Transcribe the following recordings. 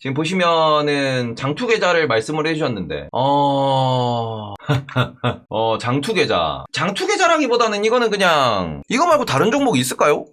지금 보시면은 장투 계좌를 말씀을 해주셨는데, 어, 어, 장투 계좌. 장투 계좌라기보다는 이거는 그냥, 이거 말고 다른 종목이 있을까요?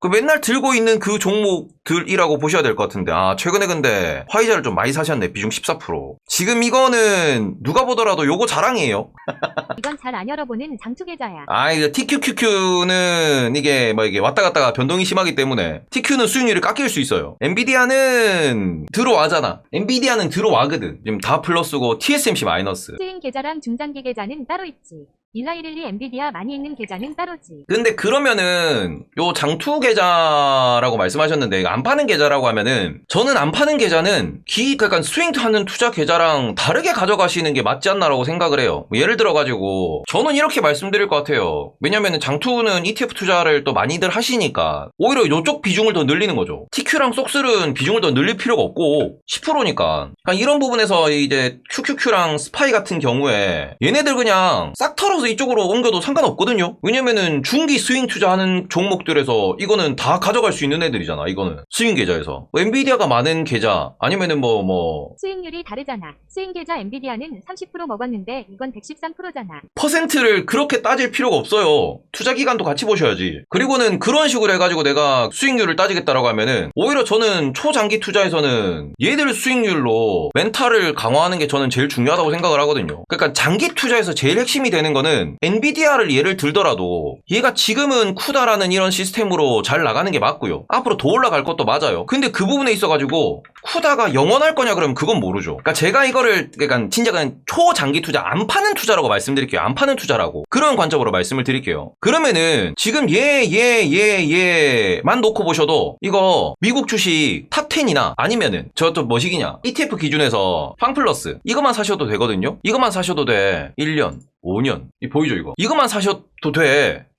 그 맨날 들고 있는 그 종목들이라고 보셔야 될 것 같은데. 아 최근에 근데 화이자를 좀 많이 사셨네 비중 14% 지금 이거는 누가 보더라도 요거 자랑이에요. 이건 잘 안 열어보는 장투 계좌야. 아 이제 TQQQ는 이게 뭐 이게 왔다 갔다가 변동이 심하기 때문에 TQ는 수익률이 깎일 수 있어요. 엔비디아는 들어와잖아. 엔비디아는 들어와거든. 지금 다 플러스고 TSMC 마이너스. 스윙 계좌랑 중장기 계좌는 따로 있지. 1112 엔비디아 많이 있는 계좌는 따로지. 근데 그러면은 요 장투 계좌라고 말씀하셨는데 안 파는 계좌라고 하면은 저는 안 파는 계좌는 기 약간 스윙하는 투자 계좌랑 다르게 가져가시는 게 맞지 않나라고 생각을 해요. 뭐 예를 들어 가지고 저는 이렇게 말씀드릴 것 같아요. 왜냐면은 장투는 ETF 투자를 또 많이들 하시니까 오히려 요쪽 비중을 더 늘리는 거죠. TQ랑 속슬은 비중을 더 늘릴 필요가 없고 10%니까 그러니까 이런 부분에서 이제 QQQ랑 스파이 같은 경우에 얘네들 그냥 싹 털어 서 이쪽으로 옮겨도 상관없거든요. 왜냐면은 중기 스윙 투자하는 종목들에서 이거는 다 가져갈 수 있는 애들이잖아. 이거는 스윙 계좌에서 뭐 엔비디아가 많은 계좌 아니면은 뭐뭐 수익률이 다르잖아. 스윙 계좌 엔비디아는 30% 먹었는데 이건 113%잖아. 퍼센트를 그렇게 따질 필요가 없어요. 투자 기간도 같이 보셔야지. 그리고는 그런 식으로 해가지고 내가 수익률을 따지겠다라고 하면은 오히려 저는 초장기 투자에서는 얘들 수익률로 멘탈을 강화하는 게 저는 제일 중요하다고 생각을 하거든요. 그러니까 장기 투자에서 제일 핵심이 되는 거는 엔비디아를 예를 들더라도 얘가 지금은 쿠다라는 이런 시스템으로 잘 나가는 게 맞고요. 앞으로 더 올라갈 것도 맞아요. 근데 그 부분에 있어가지고 쿠다가 영원할 거냐 그러면 그건 모르죠. 그러니까 제가 이거를 그러니까 진짜 그냥 초장기 투자 안 파는 투자라고 말씀드릴게요. 안 파는 투자라고 그런 관점으로 말씀을 드릴게요. 그러면은 지금 얘만 놓고 보셔도 이거 미국 주식 탑 10이나 아니면은 저또 뭐시기냐 ETF 기준에서 팡플러스 이것만 사셔도 되거든요. 이것만 사셔도 돼. 1년, 5년 이 보이죠 이거? 이것만 사셔도 돼.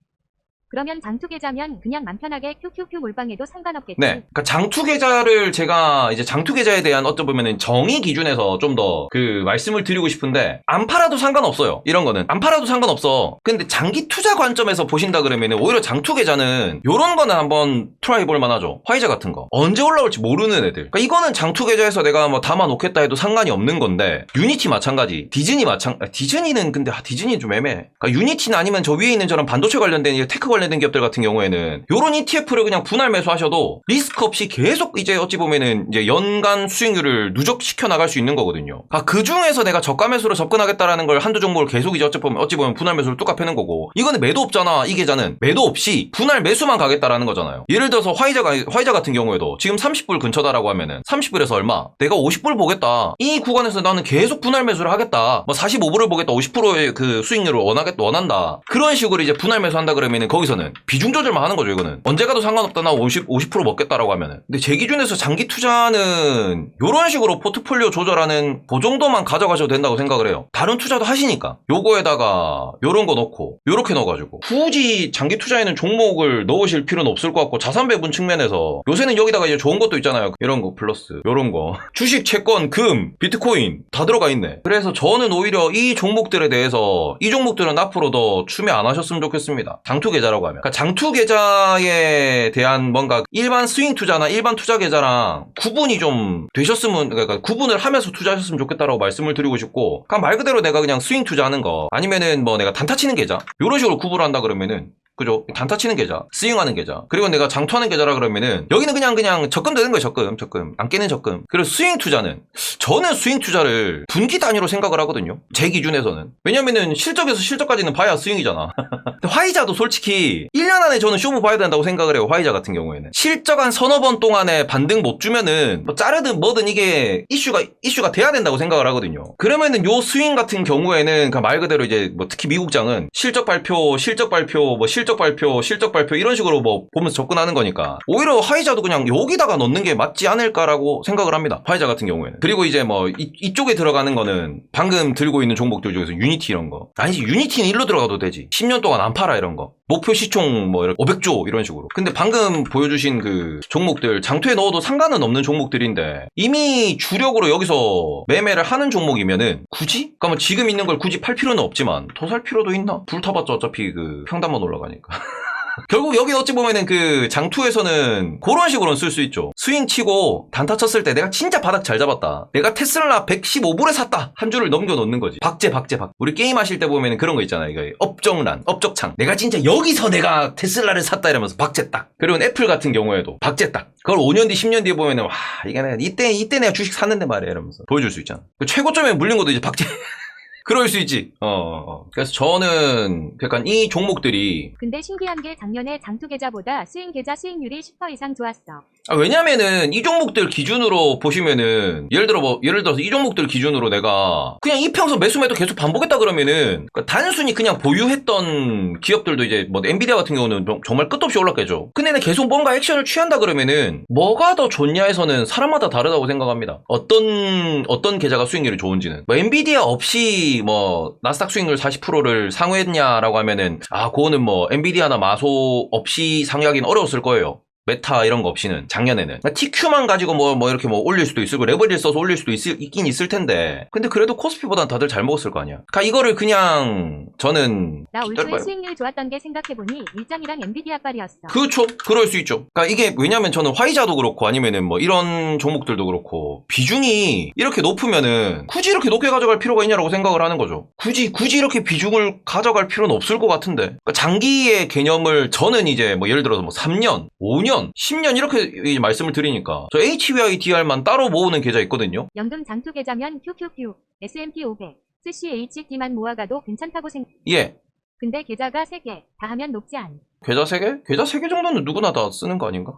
그러면 장투 계좌면 그냥 맘 편하게 QQQ 몰빵해도 상관없겠지. 네. 그러니까 장투 계좌를 제가 이제 장투 계좌에 대한 어떤 보면은 정의 기준에서 좀 더 그 말씀을 드리고 싶은데 안 팔아도 상관없어요. 이런 거는 안 팔아도 상관없어. 근데 장기 투자 관점에서 보신다 그러면은 오히려 장투 계좌는 요런 거는 한번 트라이 볼 만하죠. 화이자 같은 거. 언제 올라올지 모르는 애들. 그러니까 이거는 장투 계좌에서 내가 뭐 담아 놓겠다 해도 상관이 없는 건데 유니티 마찬가지. 디즈니 마찬 아, 디즈니는 근데 아, 디즈니는 좀 애매해. 그러니까 유니티는 아니면 저 위에 있는 저런 반도체 관련된 이 테크 관련 된 기업들 같은 경우에는 요런 ETF를 그냥 분할 매수하셔도 리스크 없이 계속 이제 어찌 보면은 이제 연간 수익률을 누적시켜 나갈 수 있는 거거든요. 아, 그 중에서 내가 저가 매수로 접근하겠다라는 걸 한두 종목을 계속 이제 어찌 보면 어찌 보면 분할 매수를 뚝 갚는 거고 이거는 매도 없잖아. 이 계좌는 매도 없이 분할 매수만 가겠다라는 거잖아요. 예를 들어서 화이자가 화이자 같은 경우에도 지금 30불 근처다라고 하면은 30불에서 얼마? 내가 50불 보겠다. 이 구간에서 나는 계속 분할 매수를 하겠다. 뭐 45불을 보겠다. 50%의 그 수익률을 원하겠 원한다. 그런 식으로 이제 분할 매수한다 그러면은 거기서 는 비중 조절만 하는 거죠, 이거는. 언제 가도 상관없다. 나 50, 50% 먹겠다라고 하면은. 근데 제 기준에서 장기 투자는 이런 식으로 포트폴리오 조절하는 그 정도만 가져가셔도 된다고 생각을 해요. 다른 투자도 하시니까. 요거에다가 요런 거 넣고 요렇게 넣어가지고 굳이 장기 투자에는 종목을 넣으실 필요는 없을 것 같고 자산 배분 측면에서 요새는 여기다가 이제 좋은 것도 있잖아요. 이런 거 플러스 요런 거 주식, 채권, 금, 비트코인 다 들어가 있네. 그래서 저는 오히려 이 종목들에 대해서 이 종목들은 앞으로 더 추매 안 하셨으면 좋겠습니다. 장투 계좌라고 하면. 그러니까 장투 계좌에 대한 뭔가 일반 스윙 투자나 일반 투자 계좌랑 구분이 좀 되셨으면 그러니까 구분을 하면서 투자하셨으면 좋겠다라고 말씀을 드리고 싶고 그냥 말 그대로 내가 그냥 스윙 투자하는 거 아니면은 뭐 내가 단타 치는 계좌 이런 식으로 구분을 한다 그러면은 그죠? 단타 치는 계좌, 스윙하는 계좌. 그리고 내가 장투하는 계좌라 그러면은 여기는 그냥 그냥 적금 되는 거예요, 적금, 적금. 안 깨는 적금. 그리고 스윙 투자는 저는 스윙 투자를 분기 단위로 생각을 하거든요. 제 기준에서는. 왜냐면은 실적에서 실적까지는 봐야 스윙이잖아. 화이자도 솔직히 1년 안에 저는 쇼부 봐야 된다고 생각을 해요. 화이자 같은 경우에는. 실적 한 서너 번 동안에 반등 못 주면은 뭐 자르든 뭐든 이게 이슈가 이슈가 돼야 된다고 생각을 하거든요. 그러면은 요 스윙 같은 경우에는 그말 그대로 이제 뭐 특히 미국장은 실적 발표, 실적 발표, 뭐 실적 실적 발표, 실적 발표 이런 식으로 뭐 보면서 접근하는 거니까 오히려 화이자도 그냥 여기다가 넣는 게 맞지 않을까라고 생각을 합니다. 화이자 같은 경우에는. 그리고 이제 뭐 이, 쪽에 들어가는 거는 방금 들고 있는 종목들 중에서 유니티 이런 거. 아니지 유니티는 일로 들어가도 되지. 10년 동안 안 팔아 이런 거. 목표 시총 뭐 500조 이런 식으로. 근데 방금 보여주신 그 종목들 장투에 넣어도 상관은 없는 종목들인데 이미 주력으로 여기서 매매를 하는 종목이면은 굳이? 그러면 지금 있는 걸 굳이 팔 필요는 없지만 더 살 필요도 있나? 불 타봤자 어차피 그 평단만 올라가니 까. 결국 여기 어찌 보면은 그 장투에서는 그런 식으로는 쓸 수 있죠. 스윙 치고 단타 쳤을 때 내가 진짜 바닥 잘 잡았다. 내가 테슬라 115불에 샀다. 한 줄을 넘겨 놓는 거지. 박제, 박제, 박. 우리 게임 하실 때 보면은 그런 거 있잖아요. 이거 업적란, 업적창. 내가 진짜 여기서 내가 테슬라를 샀다 이러면서 박제 딱. 그리고 애플 같은 경우에도 박제 딱. 그걸 5년 뒤, 10년 뒤에 보면은 와, 이게 내가 이때, 이때 내가 주식 샀는데 말이야. 이러면서 보여줄 수 있잖아. 그 최고점에 물린 것도 이제 박제. 그럴 수 있지. 어, 어. 그래서 저는 약간 이 종목들이 근데 신기한 게 작년에 장투 계좌보다 수익 계좌 수익률이 10% 이상 좋았어. 아, 왜냐면은 이 종목들 기준으로 보시면은 예를 들어 뭐 예를 들어서 이 종목들 기준으로 내가 그냥 이평선 매수 매도 계속 반복했다 그러면은 그러니까 단순히 그냥 보유했던 기업들도 이제 뭐 엔비디아 같은 경우는 정- 정말 끝없이 올랐겠죠. 근데 계속 뭔가 액션을 취한다 그러면은 뭐가 더 좋냐에서는 사람마다 다르다고 생각합니다. 어떤 어떤 계좌가 수익률이 좋은지는 뭐 엔비디아 없이 뭐 나스닥 수익률 40%를 상회했냐라고 하면은 아 그거는 뭐 엔비디아나 마소 없이 상회하기는 어려웠을 거예요. 메타 이런 거 없이는 작년에는. 그러니까 TQ만 가지고 뭐 뭐 이렇게 뭐 올릴 수도 있을 거 레버리를 써서 올릴 수도 있, 있긴 있을 텐데. 근데 그래도 코스피보단 다들 잘 먹었을 거 아니야. 그러니까 이거를 그냥 저는 나올 짧아요. 초에 수익률 좋았던 게 생각해보니 일장이랑 엔비디아 빨이었어. 그렇죠. 그럴 수 있죠. 그러니까 이게 왜냐면 저는 화이자도 그렇고 아니면은 뭐 이런 종목들도 그렇고 비중이 이렇게 높으면은 굳이 이렇게 높게 가져갈 필요가 있냐라고 생각을 하는 거죠. 굳이 굳이 이렇게 비중을 가져갈 필요는 없을 것 같은데. 그러니까 장기의 개념을 저는 이제 뭐 예를 들어서 뭐 3년 5년 10년 이렇게 이 말씀을 드리니까 저 HYDR만 따로 모으는 계좌 있거든요 연금 장투 계좌면 QQQ, S&P 500, CCHD만 모아가도 괜찮다고 생각. 예 근데 계좌가 3개, 다 하면 높지 않. 계좌 3개? 계좌 3개 정도는 누구나 다 쓰는 거 아닌가?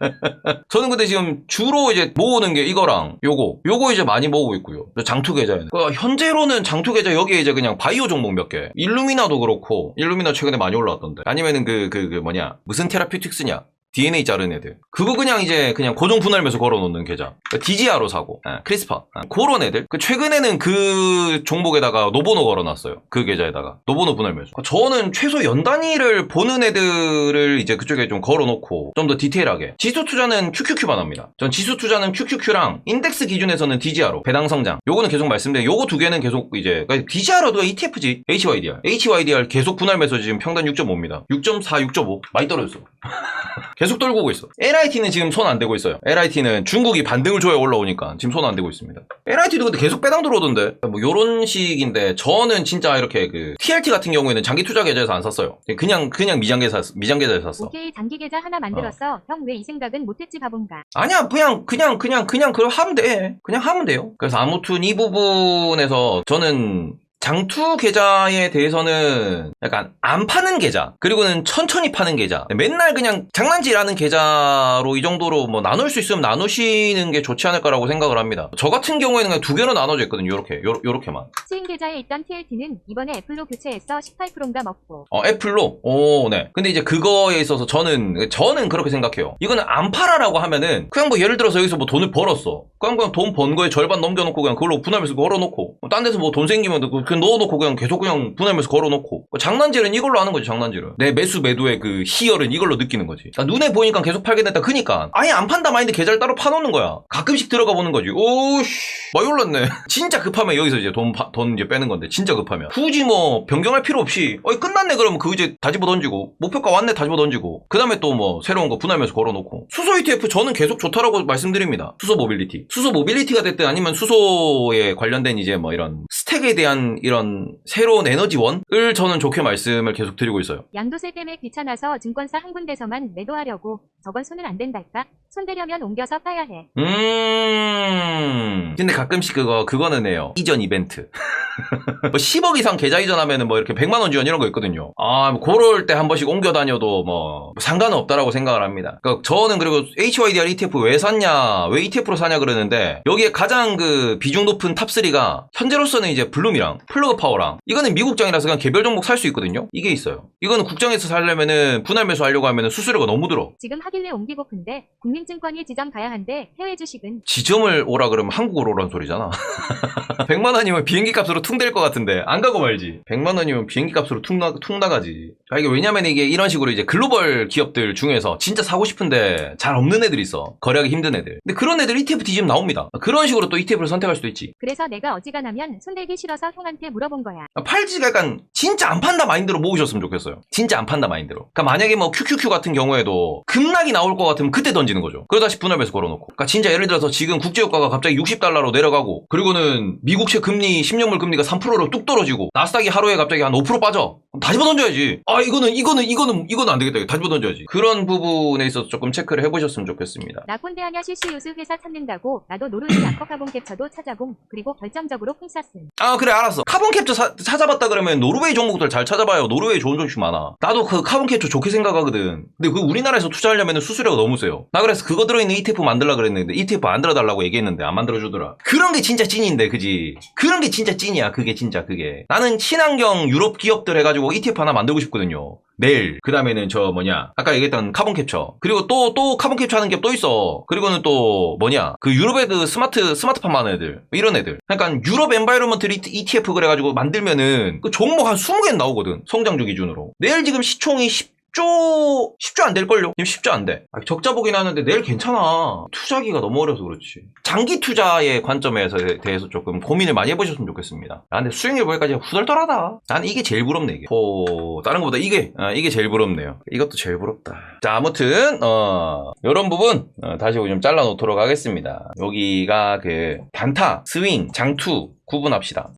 저는 근데 지금 주로 이제 모으는 게 이거랑 요거, 요거 이제 많이 모으고 있고요. 장투 계좌에는. 그러니까 현재로는 장투 계좌 여기에 이제 그냥 바이오 종목 몇 개. 일루미나도 그렇고, 일루미나 최근에 많이 올라왔던데. 아니면은 그, 그, 그 뭐냐. 무슨 테라퓨틱스냐. DNA 자른 애들. 그거 그냥 이제 그냥 고정 분할매수 걸어놓는 계좌. 디지아로 사고. 예, 크리스파. 예, 그런 애들. 그 최근에는 그 종목에다가 노보노 걸어놨어요. 그 계좌에다가. 노보노 분할매수. 저는 최소 연 단위를 보는 애들을 이제 그쪽에 좀 걸어놓고 좀 더 디테일하게. 지수 투자는 QQQ만 합니다. 전 지수 투자는 QQQ랑 인덱스 기준에서는 디지아로. 배당 성장. 요거는 계속 말씀드린 요거 두 개는 계속 이제 그러니까 디지아로도 ETF지. HYDR. HYDR 계속 분할매수 지금 평단 6.5입니다. 6.4, 6.5. 많이 떨어졌어. 계속 떨고 오고 있어. LIT는 지금 손 안 대고 있어요. LIT는 중국이 반등을 줘야 올라오니까 지금 손 안 대고 있습니다. LIT도 근데 계속 빼당 들어오던데. 뭐 요런 식인데 저는 진짜 이렇게 그 TLT 같은 경우에는 장기 투자 계좌에서 안 샀어요. 그냥 그냥 미장 계좌 미장 계좌에서 샀어. 오케이 장기 계좌 하나 만들었어. 형왜 이 생각은 못했지 바본가. 아니야 그냥 그냥 그냥 그냥 그걸 하면 돼. 그냥 하면 돼요. 그래서 아무튼 이 부분에서 저는 장투 계좌에 대해서는 약간 안 파는 계좌 그리고는 천천히 파는 계좌 맨날 그냥 장난질하는 계좌로 이 정도로 뭐 나눌 수 있으면 나누시는 게 좋지 않을까라고 생각을 합니다 저 같은 경우에는 그냥 두 개로 나눠져 있거든요 요렇게 요, 요렇게만 수익 계좌에 있던 TLT는 이번에 애플로 교체해서 18%인가 먹고. 어, 애플로? 오, 네. 근데 이제 그거에 있어서 저는, 저는 그렇게 생각해요. 이거는 안 팔아라고 하면은, 그냥 뭐 예를 들어서 여기서 뭐 돈을 벌었어. 그냥 그냥 돈 번 거에 절반 넘겨놓고 그냥 그걸로 분할해서 걸어놓고, 뭐딴 데서 뭐 돈 생기면 그- 그냥 넣어놓고 그냥 계속 그냥 분할해서 걸어놓고. 뭐 장난질은 이걸로 하는 거지, 장난질은. 내 매수 매도의 그 희열은 이걸로 느끼는 거지. 그러니까 눈에 보니까 계속 팔게 됐다. 그니까. 아예 안 판다 마인드 계좌를 따로 파놓는 거야. 가끔씩 들어가 보는 거지. 오씨. 많이 올랐네. 진짜 급하면 여기서 이제 돈, 파- 돈 이제 빼는 건데, 진짜 급하면. 굳이 뭐, 변경할 필요 없이, 어이, 끝났네, 그러면 그 이제 다 집어 던지고, 목표가 왔네, 다 집어 던지고, 그 다음에 또 뭐, 새로운 거 분할면서 걸어놓고. 수소 ETF 저는 계속 좋다라고 말씀드립니다. 수소 모빌리티. 수소 모빌리티가 됐든 아니면 수소에 관련된 이제 뭐 이런 스택에 대한 이런 새로운 에너지원을 저는 좋게 말씀을 계속 드리고 있어요. 양도세 때문에 귀찮아서 증권사 한 군데서만 매도하려고. 저건 손은 안 된달까? 손대려면 옮겨서 파야 해. 음. 근데 가끔씩 그거, 그거는 해요. 이전 이벤트. 뭐 10억 이상 계좌 이전하면은 뭐 이렇게 100만 원 지원 이런 거 있거든요. 아, 뭐 그럴 때 한 번씩 옮겨 다녀도 뭐 상관은 없다라고 생각을 합니다. 그러니까 저는 그리고 HYDR ETF 왜 샀냐, 왜 ETF로 사냐 그러는데 여기에 가장 그 비중 높은 탑3가 현재로서는 이제 블룸이랑 플러그 파워랑 이거는 미국장이라서 그냥 개별 종목 살 수 있거든요. 이게 있어요. 이거는 국장에서 살려면은 분할 매수하려고 하면은 수수료가 너무 들어. 지금 하길래 옮기고픈데 국민증권이 지점 가야 한대 해외 주식은 지점을 오라 그러면 한국으로 오라는 소리잖아. 100만 원이면 비행기 값으로 퉁 될 것 같은데 안 가고 말지. 100만 원이면 비행기 값으로 퉁, 나, 퉁 나가지. 아, 이게 왜냐면 이게 이런 식으로 이제 글로벌 기업들 중에서 진짜 사고 싶은데 잘 없는 애들이 있어. 거래하기 힘든 애들. 근데 그런 애들 ETF 뒤지면 나옵니다. 그런 식으로 또 ETF를 선택할 수도 있지. 그래서 내가 어지간하면 손대기 싫어서 형한테 물어본 거야. 아, 팔지가 약간 진짜 안 판다 마인드로 모으셨으면 좋겠어요. 진짜 안 판다 마인드로. 그러니까 만약에 뭐 QQQ 같은 경우에도 급락이 나올 것 같으면 그때 던지는 거죠. 그러다 다시 분할매수 걸어놓고. 그러니까 진짜 예를 들어서 지금 국제유가가 갑자기 60달러로 내려가고 그리고는 미국채 금리 10년물 금리가 3%로 뚝 떨어지고 나스닥이 하루에 갑자기 한 5% 빠져. 그럼 다 집어던져야지. 아 이거는 이거는 이거는 이거는 안 되겠다. 이거 다 집어던져야지. 그런 부분에 있어서 조금 체크를 해보셨으면 좋겠습니다. 나 꼰대하냐 CCUS 회사 찾는다고 나도 노르는 아커카본 캡처도 찾아봄 그리고 결정적으로 콩 쌌음. 아 그래 알았어. 카본 캡처 사- 찾아봤다 그러면 노르웨이 종목들 잘 찾아봐요. 노르웨이 좋은 종목 많아. 나도 그 카본 캡처 좋게 생각하거든. 근데 그 우리나라에서 투자하려면 수수료가 너무 세요. 나 그래서 그거 들어있는 ETF 만들라 그랬는데 ETF 만들어달라고 얘기했는데 안 만들어주더라. 그런 게 진짜 찐인데 그지? 그런 게 진짜 찐이야. 그게 진짜 그게. 나는 친환경 유럽 기업들 해가지고 ETF 하나 만들고 싶거든요 내일. 그 다음에는 저 뭐냐? 아까 얘기했던 카본 캡처. 그리고 또 또 카본 캡처 하는 게 또 있어. 그리고는 또 뭐냐? 그 유럽의 그 스마트 스마트팜 하는 애들. 이런 애들. 그러니까 유럽 엔바이러먼트 ETF 그래가지고 만들면은 그 종목 한 20개 나오거든. 성장주 기준으로. 내일 지금 시총이 10 조 10조 안 될걸요? 지금 10조 안 돼. 적자 보긴 하는데 내일 괜찮아. 투자기가 너무 어려서 그렇지. 장기 투자의 관점에서 대해서 조금 고민을 많이 해보셨으면 좋겠습니다. 아 근데 수익률 보기까지 후덜덜하다. 난 이게 제일 부럽네 이게. 호 다른 것보다 이게 아, 이게 제일 부럽네요. 이것도 제일 부럽다. 자 아무튼 어 이런 부분 어, 다시 좀 잘라 놓도록 하겠습니다. 여기가 그 단타 스윙 장투 구분합시다.